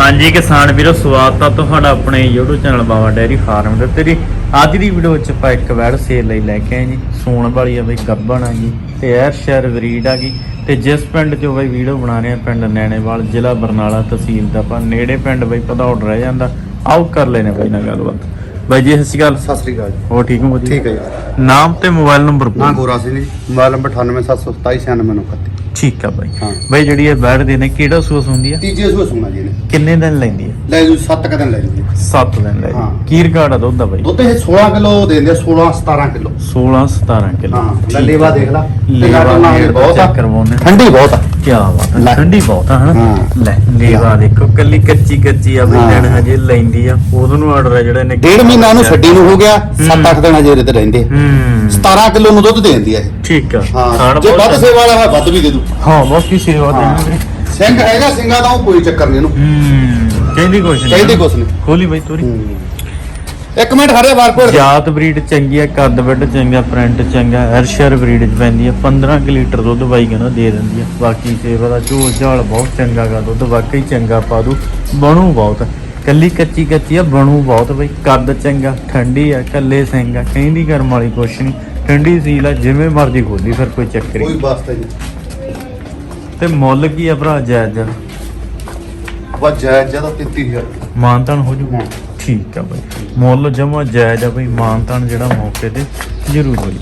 ਹਾਂਜੀ ਕਿਸਾਨ ਵੀਰੋ ਸਵਾਗਤ ਆ ਤੁਹਾਡਾ ਆਪਣੇ YouTube channel Baba dairy farm ਦੇ ਤੇਰੀ ਅੱਜ ਦੀ ਵੀਡੀਓ ਵਿੱਚ ਆਪਾਂ ਇੱਕ ਵੈੜ ਸੇਲ ਲਈ ਲੈ ਕੇ ਆਏ ਜੀ। ਸੂਣ ਵਾਲੀ ਆ ਬਈ ਗੱਬਣ ਆ ਜੀ ਤੇ ਐਰ ਸ਼ਹਿਰ ਵਰੀਡ ਆ ਗਈ ਤੇ ਜਿਸ ਪਿੰਡ 'ਚੋਂ ਬਈ ਵੀਡੀਓ ਬਣਾ ਰਹੇ ਆ ਪਿੰਡ ਨੈਣੇਵਾਲ ਜ਼ਿਲ੍ਹਾ ਬਰਨਾਲਾ ਤਹਿਸੀਲ ਦਾ। ਆਪਾਂ ਨੇੜੇ ਪਿੰਡ ਬਈ ਪਧੌੜ ਰਹਿ ਜਾਂਦਾ। ਆਓ ਕਰ ਲੈਨੇ ਬਈ ਨਾਲ ਗੱਲਬਾਤ। ਬਾਈ ਜੀ ਸਤਿ ਸ਼੍ਰੀ ਅਕਾਲ। ਸਤਿ ਸ੍ਰੀ ਅਕਾਲ ਜੀ। ਹੋ ਠੀਕ ਹੋ ਠੀਕ ਹੈ ਜੀ। ਨਾਮ ਤੇ ਮੋਬਾਈਲ ਨੰਬਰ ਨਾਂ ਗੋਰਾ ਸਿੰਘ ਜੀ। ਮੋਬਾਈਲ ਨੰਬਰ 9872796931 ਠੀਕ ਆ ਬਾਈ। ਹਾਂ। ਬਾਈ ਜਿਹੜੀ ਇਹ ਵੈੜ ਦੇ ਨੇ ਕਿਹੜਾ ਸੂਸ ਹੁੰਦੀ ਆ? ਤੀਜੇ ਸੂਏ ਸੁਣਾ ਜੀ ਨੇ ਕਿੰਨੇ ਦਿਨ ਲੈਂਦੀ ਆ? ਲੈ ਜੂ 7 ਕਦਨ ਲੈ ਜੂ ਜੀ। 7 ਦਿਨ ਲੈ ਹਾਂ। ਕੀ ਰਿਕਾਰਡ ਆ ਦੁੱਧ ਦਾ ਬਾਈ? ਦੁੱਧ ਇਹ 16 ਕਿਲੋ ਦਿੰਦੇ ਆ, 16 17 ਕਿਲੋ। 16 17 ਕਿਲੋ। ਹਾਂ ਲੱਲੇਵਾ ਦੇਖ ਲਾ। ਲੇਵਾ ਬਹੁਤ ਆ। ਚੈੱਕ ਕਰਵਾਉਣੇ ਠੰਡੀ ਬਹੁਤ ਆ। ਕੀ ਬਾਤ ਹੈ ਲੈ। ਠੰਡੀ ਬਹੁਤ ਆ ਹਨਾ? ਹਾਂ। ਲੈ ਲੇਵਾ ਦੇਖੋ ਕੱਲੀ ਕੱਚੀ ਕੱਚੀ ਆ ਬਈ ਹਾਂ। ਲੈਣ ਹਜੇ ਲੈਂਦੀ ਆ। ਉਦੋਂ ਨੂੰ ਆਰਡਰ ਆ ਜਿਹੜਾ ਨੇ ਡੇਢ ਮਹੀਨਾ ਨੂੰ ਛੱਡੀ ਨੂੰ ਹੋ ਗਿਆ 7-8 ਦਿਨ ਅਜੇ ਉਹਦੇ ਤੇ ਰਹਿੰਦੇ ਹੂੰ। 17 ਕਿਲੋ ਨੂੰ ਦੁੱਧ ਦੇ ਦਿੰਦੀ ਆ ਇਹ। ਠੀਕ ਆ। ਹਾਂ। ਖਾਣ ਜੇ ਵੱਧ ਬਹੁਤ- ਸੇਵਾ ਵਾਲਾ ਹੋਇਆ ਵੱਧ ਵੀ ਦੇ ਦੂ। ਹਾਂ ਬਸ ਕੀ ਸੇਵਾ ਹਾਂ। ਦੇਣੀ ਸਿੰਘ ਹੈਗਾ ਸਿੰਘਾਂ ਦਾ ਉਹ ਕੋਈ ਚੱਕਰ ਨਹੀਂ ਇਹਨੂੰ। ਹੂੰ। ਕਹਿੰਦੀ ਕੁਛ ਨਹੀਂ ਕਹਿੰਦੀ ਕੁਛ ਨਹੀਂ ਖੋਲੀ ਬਈ ਤੋਰੀ। ਇੱਕ ਮਿੰਟ ਹਰੇ ਵਾਰ ਕੋਲ ਜਾਤ ਬਰੀਡ ਚੰਗੀ ਆ ਕੱਦ ਵੱਡ ਚੰਗਾ ਪ੍ਰਿੰਟ ਚੰਗਾ ਅਰਸ਼ਰ ਬਰੀਡ ਚ ਪੈਂਦੀ ਆ। 15 ਕੁ ਲੀਟਰ ਦੁੱਧ ਬਾਈ ਕਹਿੰਦਾ ਦੇ ਦਿੰਦੀ ਆ। ਬਾਕੀ ਸੇਵਾ ਦਾ ਝੋਲ ਝਾਲ ਬਹੁਤ ਚੰਗਾ ਗਾ ਦੁੱਧ ਵਾਕਈ ਚੰਗਾ ਪਾ ਦੂ। ਬਣੂ ਬਹੁਤ। ਕੱਲੀ ਕੱਚੀ ਕੱਚੀ ਆ ਬਣੂ ਬਹੁਤ ਬਈ। ਕੱਦ ਚੰਗਾ ਠੰਡੀ ਆ ਕੱਲੇ ਸਿੰਘ ਆ ਕਹਿੰਦੀ ਕਰਮ ਵਾਲੀ ਕੁਛ ਨਹੀਂ ਠੰਡੀ ਸੀਲ ਆ ਜਿਵੇਂ ਮਰਜ਼ੀ ਖੋਲੀ ਫਿਰ ਕੋਈ ਚੱਕਰ ਕੋਈ ਨਹੀਂ ਵਾਸਤਾ ਨਹੀਂ ਤੇ ਮੁੱਲ ਕੀ ਆ ਭਰਾ ਜਾਇਜ਼ ਜਾ ਵਾ ਜਾਇਜ਼ ਜ਼ਿਆਦਾ 33000 ਮਾਨਤਾਨ ਹੋ ਜੂ। ਠੀਕ ਆ ਬਈ। ਮੁੱਲ ਜਮਾ ਜਾਇਜ਼ ਆ ਬਈ ਮਾਨਤਾਨ ਜਿਹੜਾ ਮੌਕੇ ਤੇ ਜ਼ਰੂਰ ਹੋਈ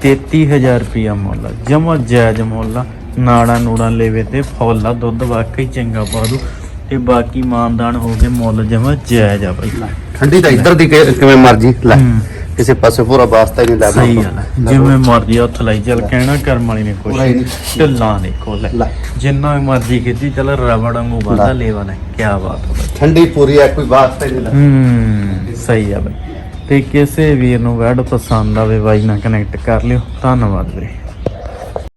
33000 ਰੁਪਿਆ ਮੁੱਲ ਜਮਾ ਜਾਇਜ਼ ਮੁੱਲ ਆ। ਨਾੜਾ ਨੂੜਾ ਲੈਵੇ ਤੇ ਫੁੱਲ ਆ ਦੁੱਧ ਵਾਕਈ ਚੰਗਾ ਪਾ ਦੂ। ਤੇ ਬਾਕੀ ਮਾਨਦਾਨ ਹੋ ਗਏ ਮੁੱਲ ਜਮਾ ਜਾਇਜ਼ ਆ ਬਈ। ਠੰਡੀ ਤਾਂ ਇੱਧਰ ਦੀ ਕਿ- ਕਿਵੇਂ ਮਰਜ਼ੀ ਲੈ। ਹੂੰ। ਕਿਸੇ ਪਾਸੇ ਪੂਰਾ ਵਾਸਤਾ ਹੀ ਨਹੀਂ ਲੈ ਸਹੀ ਗੱਲ ਜਿਵੇਂ ਮਰਜ਼ੀ ਹੱਥ ਲਾਈ ਚੱਲ ਕਹਿਣਾ ਕਰਮ ਵਾਲੀ ਨੇ ਕੁਛ। ਨਹੀਂ। ਢਿੱਲਾ ਦੇਖੋ ਲੈ ਲੈ। ਜਿੰਨਾ ਮਰਜ਼ੀ ਖੇਤੀ ਚੱਲ ਰਬੜ ਵਾਂਗੂ ਵਾਦਾ ਲੈ। ਲੈਵਾ ਨੇ ਕੀ ਬਾਤ ਹੋ। ਠੰਡੀ ਪੂਰੀ ਹੈ ਕੋਈ ਵਾਸਤਾ ਹੀ ਨਹੀਂ ਲੈ। ਹੂੰ ਸਹੀ ਆ ਬਈ। ਤੇ ਕਿਸੇ ਵੀਰ ਨੂੰ ਵੈਡ ਪਸੰਦ ਆਵੇ ਬਾਈ ਨਾਲ ਕਨੈਕਟ ਕਰ ਲਿਓ। ਧੰਨਵਾਦ ਵੀਰੇ